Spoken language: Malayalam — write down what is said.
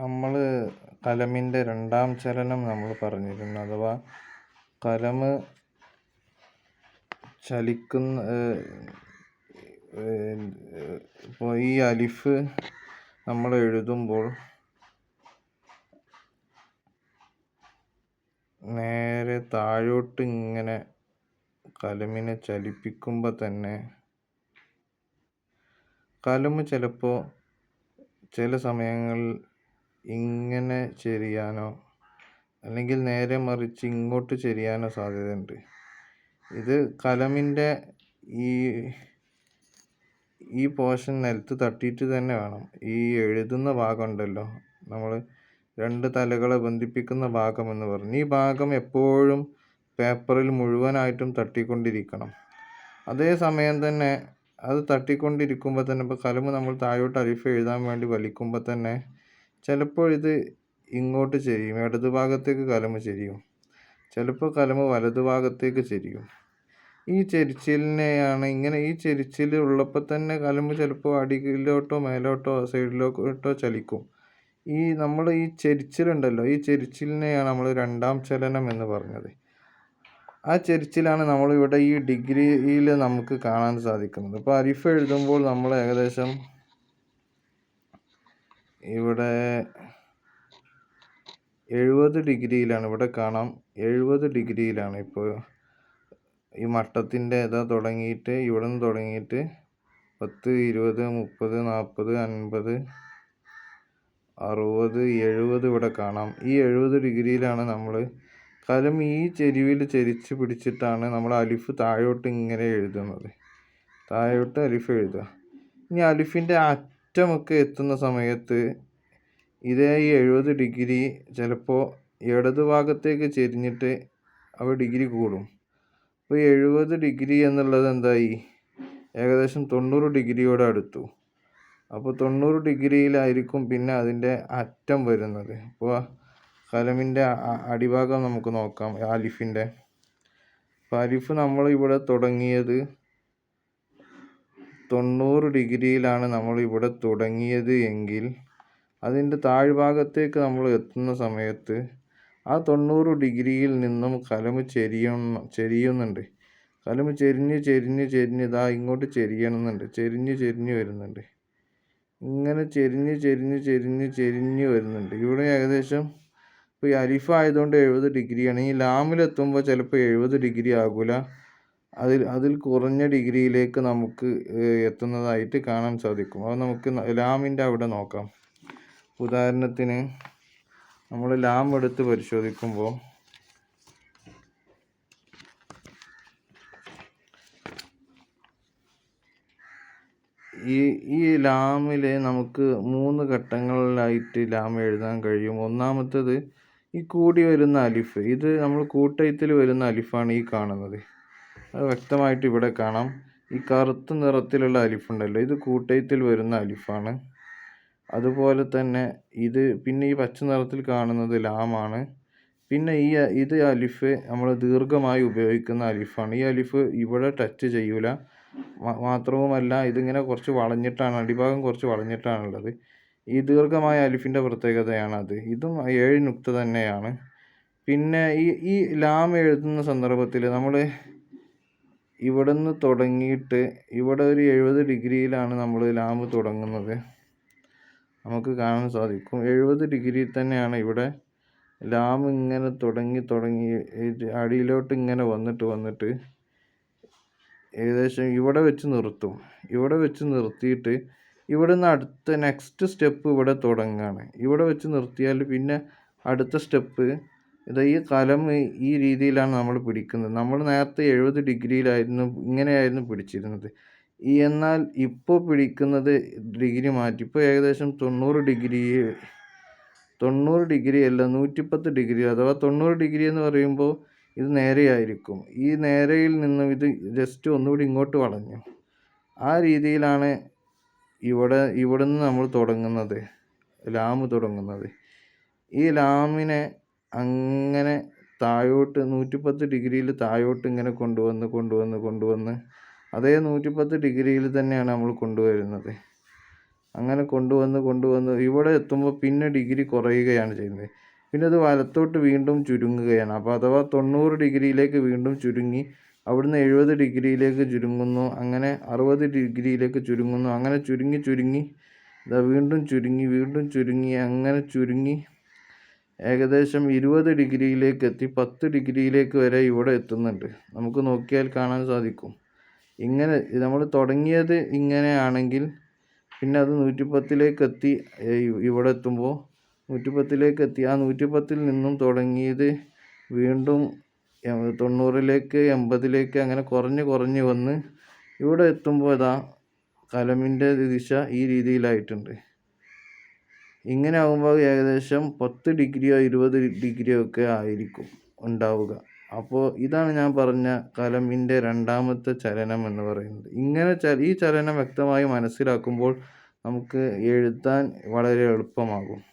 നമ്മൾ കലമിന്റെ രണ്ടാം ചലനം നമ്മൾ പറഞ്ഞിരുന്നു. അഥവാ കലം ചലിക്കുന്ന ഇപ്പോൾ ഈ അലിഫ് നമ്മൾ എഴുതുമ്പോൾ നേരെ താഴോട്ട് ഇങ്ങനെ കലമിനെ ചലിപ്പിക്കുമ്പോൾ തന്നെ കലം ചിലപ്പോൾ ചില സമയങ്ങളിൽ ഇങ്ങനെ ചെരിയാനോ അല്ലെങ്കിൽ നേരെ മറിച്ച് ഇങ്ങോട്ട് ചെരിയാനോ സാധ്യതയുണ്ട്. ഇത് കലമിന്റെ ഈ ഈ പോർഷൻ നിലത്ത് തട്ടിയിട്ട് തന്നെ വേണം. ഈ എഴുതുന്ന ഭാഗമുണ്ടല്ലോ. നമ്മൾ രണ്ട് തലകളെ ബന്ധിപ്പിക്കുന്ന ഭാഗം എന്ന് പറഞ്ഞു. ഈ ഭാഗം എപ്പോഴും പേപ്പറിൽ മുഴുവനായിട്ടും തട്ടിക്കൊണ്ടിരിക്കണം. അതേ സമയം തന്നെ അത് തട്ടിക്കൊണ്ടിരിക്കുമ്പോൾ തന്നെ ഇപ്പോൾ കലം നമ്മൾ താഴോട്ട് അലിഫ് എഴുതാൻ വേണ്ടി വലിക്കുമ്പോൾ തന്നെ ചിലപ്പോൾ ഇത് ഇങ്ങോട്ട് ചെരിയും ഇടത് ഭാഗത്തേക്ക് കലം ചെരിയും. ചിലപ്പോൾ കലം വലത് ഭാഗത്തേക്ക് ചെരിയും. ഈ ചെരിച്ചിലിനെയാണ് ഇങ്ങനെ ഈ ചെരിച്ചിൽ ഉള്ളപ്പോൾ തന്നെ കലമ്പ് ചിലപ്പോൾ അടിയിലോട്ടോ മേലോട്ടോ സൈഡിലോട്ടോ ചലിക്കും. ഈ നമ്മൾ ഈ ചെരിച്ചിലുണ്ടല്ലോ ഈ ചെരിച്ചിലിനെയാണ് നമ്മൾ രണ്ടാം ചലനം എന്ന് പറഞ്ഞത്. ആ ചെരിച്ചിലാണ് നമ്മളിവിടെ ഈ ഡിഗ്രിയിൽ നമുക്ക് കാണാൻ സാധിക്കുന്നത്. ഇപ്പോൾ അരിഫ് എഴുതുമ്പോൾ നമ്മൾ ഏകദേശം ഇവിടെ എഴുപത് ഡിഗ്രിയിലാണ്. ഇവിടെ കാണാം. എഴുപത് ഡിഗ്രിയിലാണ്. ഇപ്പോൾ ഈ മട്ടത്തിന്റെ ഇതാ തുടങ്ങിയിട്ട് ഇവിടെ നിന്ന് തുടങ്ങിയിട്ട് പത്ത് ഇരുപത് മുപ്പത് നാൽപ്പത് അൻപത് അറുപത് എഴുപത് ഇവിടെ കാണാം. ഈ എഴുപത് ഡിഗ്രിയിലാണ് നമ്മൾ കലം ഈ ചെരുവിൽ ചെരിച്ച് പിടിച്ചിട്ടാണ് നമ്മൾ അലിഫ് താഴോട്ട് ഇങ്ങനെ എഴുതുന്നത്. താഴോട്ട് അലിഫ് എഴുതുക. ഇനി അലിഫിന്റെ അറ്റമൊക്കെ എത്തുന്ന സമയത്ത് ഇതേ ഈ എഴുപത് ഡിഗ്രി ചിലപ്പോൾ ഇടത് ഭാഗത്തേക്ക് ചെരിഞ്ഞിട്ട് അവ ഡിഗ്രി കൂടും. അപ്പോൾ എഴുപത് ഡിഗ്രി എന്നുള്ളത് എന്തായി? ഏകദേശം തൊണ്ണൂറ് ഡിഗ്രിയോട് അടുത്തു. അപ്പോൾ തൊണ്ണൂറ് ഡിഗ്രിയിലായിരിക്കും പിന്നെ അതിന്റെ അറ്റം വരുന്നത്. അപ്പോൾ കലമിന്റെ അടിഭാഗം നമുക്ക് നോക്കാം അലിഫിന്റെ അപ്പോൾ അലിഫ് നമ്മൾ ഇവിടെ തുടങ്ങിയത് തൊണ്ണൂറ് ഡിഗ്രിയിലാണ് നമ്മൾ ഇവിടെ തുടങ്ങിയത് എങ്കിൽ അതിന്റെ താഴ്ഭാഗത്തേക്ക് നമ്മൾ എത്തുന്ന സമയത്ത് ആ തൊണ്ണൂറ് ഡിഗ്രിയിൽ നിന്നും കലമ് ചെരിയുന്ന ചെരിയുന്നുണ്ട്. കലമ് ചെരിഞ്ഞ് ചെരിഞ്ഞ് ചെരിഞ്ഞ് ഇതാ ഇങ്ങോട്ട് ചെരിയണമെന്നുണ്ട്. ചെരിഞ്ഞ് ചെരിഞ്ഞ് വരുന്നുണ്ട്. ഇങ്ങനെ ചെരിഞ്ഞ് ചെരിഞ്ഞ് ചെരിഞ്ഞ് ചെരിഞ്ഞ് വരുന്നുണ്ട്. ഇവിടെ ഏകദേശം ഇപ്പോൾ ഈ അലിഫ് ആയതുകൊണ്ട് എഴുപത് ഡിഗ്രിയാണ്. ഈ ലാമിലെത്തുമ്പോൾ ചിലപ്പോൾ എഴുപത് ഡിഗ്രി ആകില്ല അതിൽ അതിൽ കുറഞ്ഞ ഡിഗ്രിയിലേക്ക് നമുക്ക് എത്തുന്നതായിട്ട് കാണാൻ സാധിക്കും. അത് നമുക്ക് ലാമിന്റെ അവിടെ നോക്കാം. ഉദാഹരണത്തിന് നമ്മൾ ലാം എടുത്ത് പരിശോധിക്കുമ്പോൾ ഈ ഈ ലാമിൽ നമുക്ക് മൂന്ന് ഘട്ടങ്ങളിലായിട്ട് ലാം എഴുതാൻ കഴിയും. ഒന്നാമത്തേത് ഈ കൂടി വരുന്ന അലിഫ് ഇത് നമ്മൾ കൂട്ടയത്തിൽ വരുന്ന അലിഫാണ് ഈ കാണുന്നത്. അത് വ്യക്തമായിട്ട് ഇവിടെ കാണാം. ഈ കറുത്ത നിറത്തിലുള്ള അലിഫ് ഉണ്ടല്ലോ ഇത് കൂട്ടയത്തിൽ വരുന്ന അലിഫാണ്. അതുപോലെ തന്നെ ഇത് പിന്നെ ഈ പച്ച നിറത്തിൽ കാണുന്നത് ലാമാണ്. പിന്നെ ഈ ഇത് അലിഫ് നമ്മൾ ദീർഘമായി ഉപയോഗിക്കുന്ന അലിഫാണ്. ഈ അലിഫ് ഇവിടെ ടച്ച് ചെയ്യൂല. മാത്രവുമല്ല ഇതിങ്ങനെ കുറച്ച് വളഞ്ഞിട്ടാണ് അടിഭാഗം കുറച്ച് വളഞ്ഞിട്ടാണുള്ളത്. ഈ ദീർഘമായ അലിഫിന്റെ പ്രത്യേകതയാണ് അത്. ഇതും ഏഴ് നുക്ത തന്നെയാണ്. പിന്നെ ഈ ഈ ലാം എഴുതുന്ന സന്ദർഭത്തിൽ നമ്മൾ ഇവിടെ നിന്ന് തുടങ്ങിയിട്ട് ഇവിടെ ഒരു എഴുപത് ഡിഗ്രിയിലാണ് നമ്മൾ ലാമ്പ് തുടങ്ങുന്നത്. നമുക്ക് കാണാൻ സാധിക്കും. എഴുപത് ഡിഗ്രിയിൽ തന്നെയാണ് ഇവിടെ ലാമ്പ് ഇങ്ങനെ തുടങ്ങി തുടങ്ങി അടിയിലോട്ട് ഇങ്ങനെ വന്നിട്ട് വന്നിട്ട് ഏകദേശം ഇവിടെ വെച്ച് നിർത്തും. ഇവിടെ വെച്ച് നിർത്തിയിട്ട് ഇവിടെ നിന്ന് അടുത്ത നെക്സ്റ്റ് സ്റ്റെപ്പ് ഇവിടെ തുടങ്ങുകയാണ് ഇവിടെ വെച്ച് നിർത്തിയാൽ പിന്നെ അടുത്ത സ്റ്റെപ്പ് ഇതാ ഈ കലം ഈ രീതിയിലാണ് നമ്മൾ പിടിക്കുന്നത്. നമ്മൾ നേരത്തെ എഴുപത് ഡിഗ്രിയിലായിരുന്നു ഇങ്ങനെയായിരുന്നു പിടിച്ചിരുന്നത്. ഈ എന്നാൽ ഇപ്പോൾ പിടിക്കുന്നത് ഡിഗ്രി മാറ്റി. ഇപ്പോൾ ഏകദേശം തൊണ്ണൂറ് ഡിഗ്രി തൊണ്ണൂറ് ഡിഗ്രി അല്ല നൂറ്റിപ്പത്ത് ഡിഗ്രി അഥവാ തൊണ്ണൂറ് ഡിഗ്രി എന്ന് പറയുമ്പോൾ ഇത് നേരെയായിരിക്കും. ഈ നേരെയിൽ നിന്നും ഇത് ജസ്റ്റ് ഒന്നുകൂടി ഇങ്ങോട്ട് വളഞ്ഞു. ആ രീതിയിലാണ് ഇവിടെ ഇവിടെ നിന്ന് നമ്മൾ തുടങ്ങുന്നത്. ലാമ്പ് തുടങ്ങുന്നത്. ഈ ലാമിനെ അങ്ങനെ താഴോട്ട് നൂറ്റിപ്പത്ത് ഡിഗ്രിയിൽ താഴോട്ട് ഇങ്ങനെ കൊണ്ടുവന്ന് കൊണ്ടുവന്ന് കൊണ്ടുവന്ന് അതേ നൂറ്റിപ്പത്ത് ഡിഗ്രിയിൽ തന്നെയാണ് നമ്മൾ കൊണ്ടുവരുന്നത്. അങ്ങനെ കൊണ്ടുവന്ന് കൊണ്ടുവന്ന് ഇവിടെ എത്തുമ്പോൾ പിന്നെ ഡിഗ്രി കുറയുകയാണ് ചെയ്യുന്നത്. പിന്നെ അത് വലത്തോട്ട് വീണ്ടും ചുരുങ്ങുകയാണ്. അപ്പോൾ അഥവാ തൊണ്ണൂറ് ഡിഗ്രിയിലേക്ക് വീണ്ടും ചുരുങ്ങി അവിടുന്ന് എഴുപത് ഡിഗ്രിയിലേക്ക് ചുരുങ്ങുന്നു അങ്ങനെ അറുപത് ഡിഗ്രിയിലേക്ക് ചുരുങ്ങുന്നു അങ്ങനെ ചുരുങ്ങി ചുരുങ്ങി വീണ്ടും ചുരുങ്ങി വീണ്ടും ചുരുങ്ങി അങ്ങനെ ചുരുങ്ങി ഏകദേശം ഇരുപത് ഡിഗ്രിയിലേക്ക് എത്തി പത്ത് ഡിഗ്രിയിലേക്ക് വരെ ഇവിടെ എത്തുന്നുണ്ട്. നമുക്ക് നോക്കിയാൽ കാണാൻ സാധിക്കും. ഇങ്ങനെ നമ്മൾ തുടങ്ങിയത് ഇങ്ങനെയാണെങ്കിൽ പിന്നെ അത് നൂറ്റിപ്പത്തിലേക്ക് എത്തി ഇവിടെ എത്തുമ്പോൾ നൂറ്റിപ്പത്തിലേക്ക് എത്തി. ആ നൂറ്റിപ്പത്തിൽ നിന്നും തുടങ്ങിയത് വീണ്ടും തൊണ്ണൂറിലേക്ക് എൺപതിലേക്ക് അങ്ങനെ കുറഞ്ഞ് കുറഞ്ഞ് വന്ന് ഇവിടെ എത്തുമ്പോൾ ഇതാ കലമിന്റെ ദിശ ഈ രീതിയിലായിട്ടുണ്ട്. ഇങ്ങനെ ആകുമ്പോൾ ഏകദേശം പത്ത് ഡിഗ്രിയോ ഇരുപത് ഡിഗ്രിയോ ഒക്കെ ആയിരിക്കും ഉണ്ടാവുക. അപ്പോൾ ഇതാണ് ഞാൻ പറഞ്ഞ കലമിന്റെ രണ്ടാമത്തെ ചലനം എന്ന് പറയുന്നത്. ഇങ്ങനെ ഈ ചലനം വ്യക്തമായി മനസ്സിലാക്കുമ്പോൾ നമുക്ക് എഴുതാൻ വളരെ എളുപ്പമാകും.